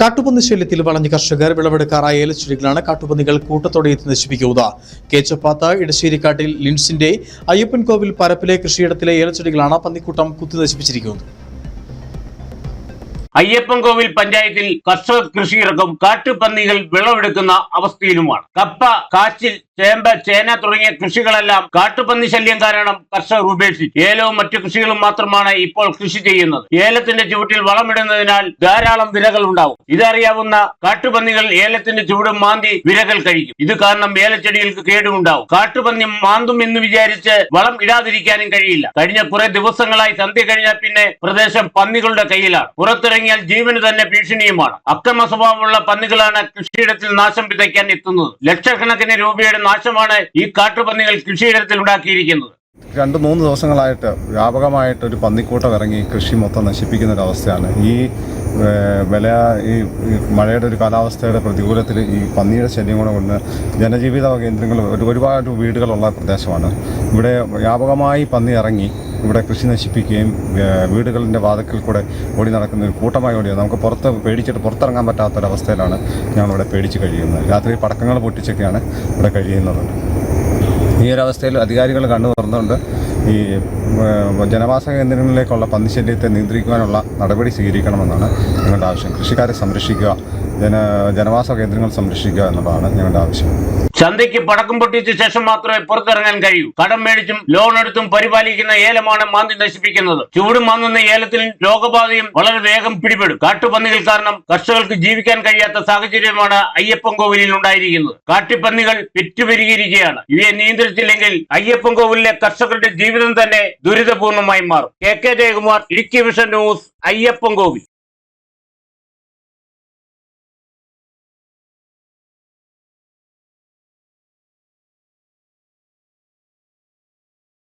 കാട്ടുപന്നി ശല്യത്തിൽ വളഞ്ഞ കർഷകർ വിളവെടുക്കാറായ ഏലച്ചെടികളാണ് കാട്ടുപന്നികൾ കൂട്ടത്തോടെ എത്തി നശിപ്പിക്കുക കേച്ചപ്പാത്ത ഇടശ്ശേരിക്കാട്ടിൽ ലിൻസിന്റെ അയ്യപ്പൻകോവിൽ പരപ്പിലെ കൃഷിയിടത്തിലെ ഏലച്ചെടികളാണ് പന്നിക്കൂട്ടം കുത്തി നശിപ്പിച്ചിരിക്കുന്നത്. അയ്യപ്പൻകോവിൽ പഞ്ചായത്തിൽ കർഷക കൃഷിയിറക്കം കാട്ടുപന്നികൾ വിളവെടുക്കുന്ന അവസ്ഥയിലുമാണ്. കപ്പ കാച്ചിൽ ചേമ്പ് ചേന തുടങ്ങിയ കൃഷികളെല്ലാം കാട്ടുപന്നി ശല്യം കാരണം കർഷകർ ഉപേക്ഷിച്ചു. ഏലവും മറ്റു കൃഷികളും മാത്രമാണ് ഇപ്പോൾ കൃഷി ചെയ്യുന്നത്. ഏലത്തിന്റെ ചുവട്ടിൽ വളമിടുന്നതിനാൽ ധാരാളം വിരകൾ ഉണ്ടാവും. ഇതറിയാവുന്ന കാട്ടുപന്നികൾ ഏലത്തിന്റെ ചുവട് മാന്തി വിരകൾ കഴിക്കും. ഇത് കാരണം ഏലച്ചെടികൾക്ക് കേടുമുണ്ടാവും കാട്ടുപന്നി മാന്തും എന്ന് വിചാരിച്ച് വളം ഇടാതിരിക്കാനും കഴിയില്ല. കഴിഞ്ഞ കുറെ ദിവസങ്ങളായി സന്ധ്യ കഴിഞ്ഞാൽ പിന്നെ പ്രദേശം പന്നികളുടെ കയ്യിലാണ്. പുറത്തിറങ്ങിയാൽ ജീവന് തന്നെ ഭീഷണിയുമാണ്. അക്രമ സ്വഭാവമുള്ള പന്നികളാണ് കൃഷിയിടത്തിൽ നാശം വിതയ്ക്കാൻ എത്തുന്നത്. ലക്ഷക്കണക്കിന് രൂപയുടെ നാശമാണ് ഈ കാട്ടുപന്നികൾ കൃഷിയിടത്തിൽ ഉണ്ടാക്കിയിരിക്കുന്നത്. രണ്ട് മൂന്ന് ദിവസങ്ങളായിട്ട് വ്യാപകമായിട്ട് ഒരു പന്നിക്കൂട്ടം ഇറങ്ങി കൃഷി മൊത്തം നശിപ്പിക്കുന്ന ഒരു അവസ്ഥയാണ് ഈ വില ഈ മഴയുടെ ഒരു കാലാവസ്ഥയുടെ പ്രതികൂലത്തിൽ ഈ പന്നിയുടെ ശല്യം കൂടെ കൊണ്ട് ജനജീവിത കേന്ദ്രങ്ങൾ ഒരു ഒരുപാട് വീടുകളുള്ള പ്രദേശമാണ്. ഇവിടെ വ്യാപകമായി പന്നി ഇറങ്ങി ഇവിടെ കൃഷി നശിപ്പിക്കുകയും വീടുകളിന്റെ വാതക്കിൽ കൂടെ ഓടി നടക്കുന്ന ഒരു കൂട്ടമായി ഓടിയത് നമുക്ക് പുറത്ത് പേടിച്ചിട്ട് പുറത്തിറങ്ങാൻ പറ്റാത്തൊരവസ്ഥയിലാണ് ഞങ്ങളിവിടെ പേടിച്ച് കഴിയുന്നത്. രാത്രി പടക്കങ്ങൾ പൊട്ടിച്ചൊക്കെയാണ് ഇവിടെ കഴിയുന്നത്. ഈ ഒരു അവസ്ഥയിൽ അധികാരികൾ കണ്ടു തുറന്നുകൊണ്ട് ഈ ജനവാസ കേന്ദ്രങ്ങളിലേക്കുള്ള പന്നിശല്യത്തെ നിയന്ത്രിക്കുവാനുള്ള നടപടി സ്വീകരിക്കണമെന്നാണ് ഞങ്ങളുടെ ആവശ്യം. കൃഷിക്കാരെ സംരക്ഷിക്കുക ജന ജനവാസ കേന്ദ്രങ്ങൾ സംരക്ഷിക്കുക എന്നുള്ളതാണ് ഞങ്ങളുടെ ആവശ്യം. ചന്തയ്ക്ക് പടക്കം പൊട്ടിച്ച ശേഷം മാത്രമേ പുറത്തിറങ്ങാൻ കഴിയൂ. കടം മേടിച്ചും ലോൺ എടുത്തും പരിപാലിക്കുന്ന ഏലമാണ് മാന്തി നശിപ്പിക്കുന്നത്. ചൂട് മാന്തുന്ന ഏലത്തിൽ രോഗബാധയും വളരെ വേഗം പിടിപെടും. കാട്ടുപന്നികൾ കാരണം കർഷകർക്ക് ജീവിക്കാൻ കഴിയാത്ത സാഹചര്യമാണ് അയ്യപ്പൻ കോവിലിൽ ഉണ്ടായിരിക്കുന്നത്. കാട്ടുപന്നികൾ വിറ്റുപെരുകിയിരിക്കുകയാണ് ഇവയെ നിയന്ത്രിച്ചില്ലെങ്കിൽ അയ്യപ്പൻ കോവിലിലെ കർഷകരുടെ ജീവിതം തന്നെ ദുരിതപൂർണമായി മാറും. K K Jayakumar Idukki vision news Ayyappan Kovil.